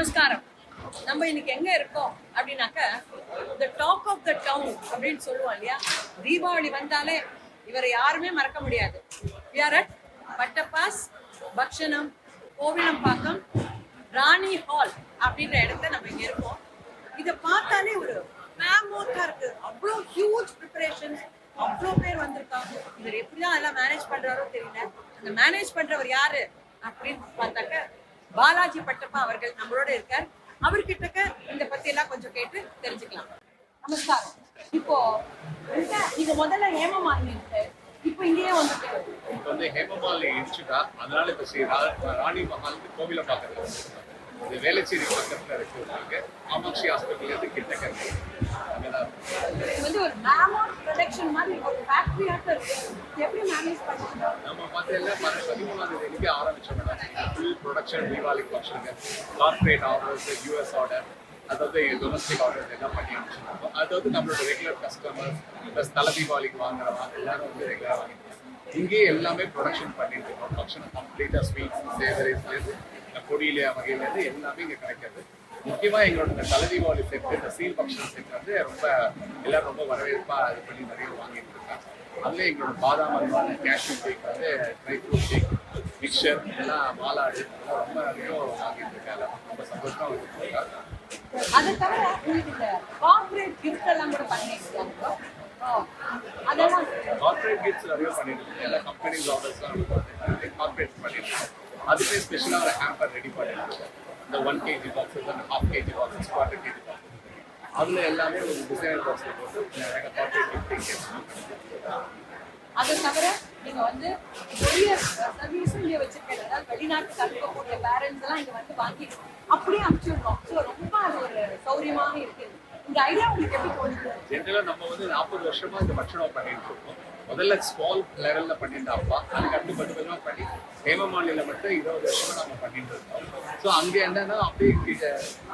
நமஸ்காரம். நம்ம இன்னைக்கு எங்க இருக்கோம் அப்படின்னாக்க the talk of the town அப்படின்னு சொல்லுவோம் இல்லையா? தீபாவளி வந்தாலே இவரை யாருமே மறக்க முடியாது. We அட் பட்டப்பாஸ் பக்ஷணம் கோவிலம்பாக்கம் ராணி ஹால் அப்படின்ற இடத்த நம்ம இங்க இருக்கோம். இதை பார்த்தாலே ஒரு மேமோத்தா இருக்கு. அவ்வளோ ஹியூஜ் ப்ரிப்பரேஷன் அவ்வளோ பேர் வந்திருக்காங்க. இவர் எப்படிதான் எல்லாம் மேனேஜ் பண்றாரோ தெரியல. அந்த மேனேஜ் பண்றவர் யாரு அப்படின்னு பார்த்தாக்க பாலாஜி பட்டப்பா அவர்கள் நம்மளோட இருக்கார். அவர்கிட்ட இந்த பத்தி எல்லாம் கொஞ்சம் கேட்டு தெரிஞ்சுக்கலாம். நமஸ்காரம். இப்போ நீங்க முதல்ல ஹேமமாலினி இருக்கு. இப்போ இங்கேயே வந்துட்டு இப்போ வந்து ஹேமமாலினி இடிச்சுட்டா அதனால இப்போ ராணி மஹாலுக்கு கோவில பாக்குறது இருக்கு. இது வேளச்சேரி பக்கத்துல இருக்கு உங்களுக்கு. காமாட்சி ஹாஸ்பிட்டல் இருந்து கிட்டக்க நம்ம பார்த்து எல்லாம் பதி- பதிமூணாம் தேதி இன்னைக்கு ஆரம்பிச்சோம் மேடம் ஃபுல் ப்ரொடக்ஷன் தீபாவளி ஃபங்க்ஷனுக்கு கார்பரேட் ஆர்டர்ஸ் யூஎஸ் ஆர்டர் அதாவது டொமஸ்டிக் ஆர்டர்ஸ் எல்லாம் பண்ணி அனுப்பிச்சிருக்கோம். அது வந்து நம்மளோட ரெகுலர் கஸ்டமர்ஸ் ப்ளஸ் தலை தீபாவளிக்கு வாங்குறவங்க எல்லாரும் வந்து ரெகுலராக வாங்கிட்டு இங்கேயே எல்லாமே ப்ரொடக்ஷன் பண்ணிட்டு இருக்கோம். ஃபங்க்ஷன் கம்ப்ளீட்டாக ஸ்வீட்ஸ் சேவரிஸ்லேருந்து பொடியிலே வகையிலேருந்து எல்லாமே இங்கே கிடைக்காது. முக்கியமாக எங்களோட இந்த தலை தீபாவளி செட் இந்த சீல் ஃபங்க்ஷன் செட் வந்து ரொம்ப எல்லாரும் ரொம்ப வரவேற்பாக இது பண்ணி நிறைய வாங்கிட்டு இருக்காங்க. அதுல எங்களோட பாதாம் அல்வா கேஷ்யூ கேக் வந்து ட்ரை ஃப்ரூட் கேக் மிக்சர் இதெல்லாம் மாலாடு இதெல்லாம் ரொம்ப நிறைய வாங்கிட்டு இருக்காங்க. ரொம்ப சந்தோஷமா வந்துட்டு இருக்காங்க. அதை தவிர கார்ப்பரேட் கிஃப்ட் எல்லாம் கூட பண்ணிருக்காங்க அதெல்லாம் கார்பரேட் கிஃப்ட்ஸ் நிறைய பண்ணிட்டு இருக்கோம் எல்லா கம்பெனிஸ் ஆர்டர்ஸ்லாம் கார்பரேட் பண்ணிட்டு இருக்கோம் அதுவே ஸ்பெஷலாக ஒரு ஹேம்பர் ரெடி பண்ணிட்டு இருக்கோம் இந்த ஒன் கேஜி பாக்ஸஸ் அந்த half KG boxes quarter KG boxes அதுல எல்லாமே ஒரு டிசைனர் பாக்ஸில் போட்டு நிறைய கார்பரேட் கிஃப்டிங் அதை தவிர நீங்க வந்து கொரியர் சர்வீஸும் இங்க வச்சிருக்கீங்க அதாவது வெளிநாட்டுக்கு அனுப்பக்கூடிய பேரண்ட்ஸ் எல்லாம் இங்க வந்து வாங்கி அப்படியே அனுப்பிச்சிடுறோம் ஸோ ரொம்ப அது ஒரு சௌரியமாக இருக்கு. இந்த ஐடியா உங்களுக்கு எப்படி தோணுது? ஜென்ரலாக நம்ம வந்து நாற்பது வருஷமா இந்த பட்சணம் பண்ணிட்டு இருக்கோம். முதல்ல ஸ்மால் லெவல்ல பண்ணிட்டு அப்பா அதுக்கு அடுத்து பண்ணி ஹேமமாலியில் மட்டும் இருபது வருஷமா நம்ம பண்ணிட்டு இருக்கோம். ஸோ அங்க என்னன்னா அப்படியே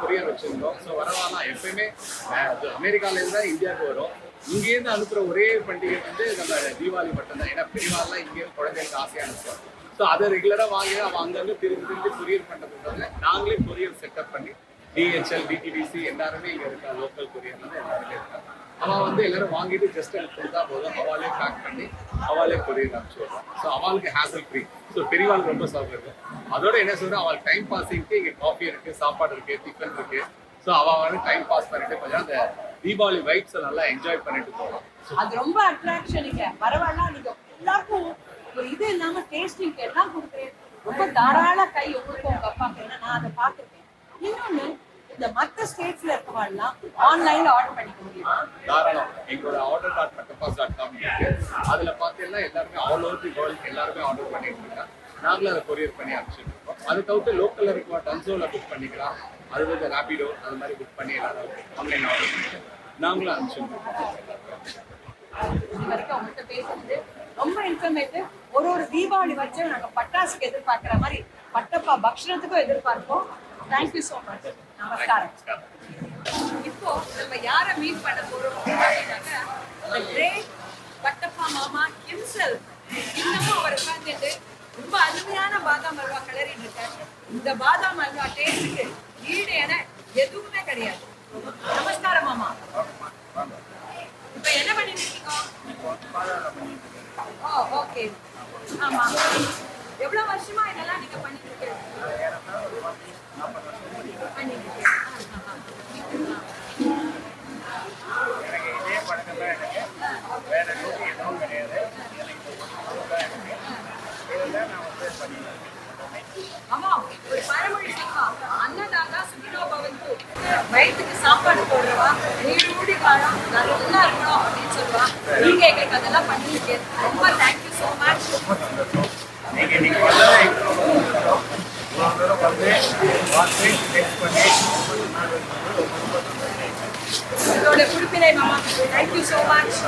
கொரியர் வச்சிருந்தோம். ஸோ வரவாலாம் எப்பயுமே அஹ், அமெரிக்கால தான் இந்தியாவுக்கு வரும். இங்கேருந்து அனுப்புற ஒரே பண்டிகை வந்து நம்ம தீபாவளி மட்டும்தான் ஏன்னா பெரியவாள்லாம் இங்கேயும் குழந்தைங்களுக்கு ஆசையா அனுப்புவோம் ஸோ அதை ரெகுலராக வாங்கி அவன் அங்கேருந்து திரும்பி திரும்பி கொரியர் பண்ணுறதுனால நாங்களே கொரியர் செட்டப் பண்ணி டிஹெச்எல் டிடிடிசி எல்லாருமே இங்கே இருக்கா லோக்கல் கொரியர்ல எல்லாருமே இருக்காங்க. அவன் வந்து எல்லாரும் வாங்கிட்டு ஜஸ்ட் எனக்கு கொடுத்தா போதும். அவளே பேக் பண்ணி அவளே கொரியர் அனுப்பிச்சு ஸோ அவளுக்கு ஹேசல் ஃப்ரீ ஸோ பெரியவாளுக்கு ரொம்ப சௌகரியம் அதோட என்ன சொல்றேன் அவளுக்கு டைம் பாஸிங்க்கு இங்கே காஃபி இருக்கு சாப்பாடு இருக்கு டிஃபன் இருக்கு. ஸோ அவள் வந்து டைம் பாஸ் பண்ணிட்டு கொஞ்சம் அந்த தீபாவளி வைப்ஸை நல்லா என்ஜாய் பண்ணிட்டு போகலாம் அது ரொம்ப அட்ராக்ஷன் இங்க. பரவாயில்ல நீங்க எல்லாருக்கும் ஒரு இது இல்லாம டேஸ்டிங் எல்லாம் கொடுக்குறேன். ரொம்ப தாராள கை உங்களுக்கு உங்க அப்பாவுக்கு. ஏன்னா நான் அதை பார்த்துருக்கேன். இன்னொன்னு இந்த மத்த ஸ்டேட்ஸ்ல இருக்கவாள்லாம் ஆன்லைன்ல ஆர்டர் பண்ணிக்க முடியுமா? தாராளம். எங்களோட ஆர்டர் டாட் மெட்டபாஸ் டாட் காம் இருக்கு. அதுல பார்த்தீங்கன்னா எல்லாருமே ஆல் ஓவர் தி வேர்ல்ட் எல்லாருமே ஆர்டர் பண்ணிட்டு இருக்காங்க நாங்களும் அதை கொரியர் பண்ணி அனுப்பிச்சிட்டு இருக்கோம். அது தவிர்த்து லோக்கல்ல இருக்க டன்சோல புக் பண்ணிக்கலாம். அது வந்து ரேபிடோ அது மாதிரி புக் பண்ணி எல்லாரும் ஆன்லைன் ஆர்டர் பண்ணிட்டு நாங்களும் பேசுறது ரொம்ப இன்ஃபர்மேட்டிவ் ஒரு ஒரு தீபாவளி வச்சு நாங்க பட்டாசுக்கு எதிர்பார்க்கிற மாதிரி பட்டப்பா பக்ஷணத்துக்கும் எதிர்பார்ப்போம். தேங்க்யூ ஸோ மச் நமஸ்காரம் இப்போ நம்ம யாரை மீட் பண்ண போறோம் அப்படின்னாக்க கிரேட் பட்டப்பா மாமா himself. இன்னமும் அவர் உட்கார்ந்துட்டு ரொம்ப அருமையான பாதாம் அல்வா கிளறிட்டு இருக்காரு. இந்த பாதாம் அல்வா டேஸ்ட்டுக்கு ஈடு என எதுவுமே கிடையாது. நமஸ்காரம் மாமா. இப்போ என்ன பண்ணிட்டு இருக்கீங்க? ஓ ஓகே ஆமா. எவ்வளவு வருஷமா இதெல்லாம் நீங்க பண்ணிட்டு இருக்கீங்க? வயிற்றுக்கு சாப்பாடு போடுறவா. நீடூடி காலம் நல்லா இருக்கணும் அப்படின்னு சொல்லுவா. நீங்க எங்களுக்கு அதெல்லாம் பண்ணிருக்கேன் ரொம்ப தேங்க்யூ ஸோ மச் நீங்கள் நீங்கள் வந்ததை இவ்வளோ தூரம் வந்து பார்த்து டெஸ்ட் பண்ணி உங்களோட குடுப்பினை மாமா தேங்க்யூ ஸோ மச்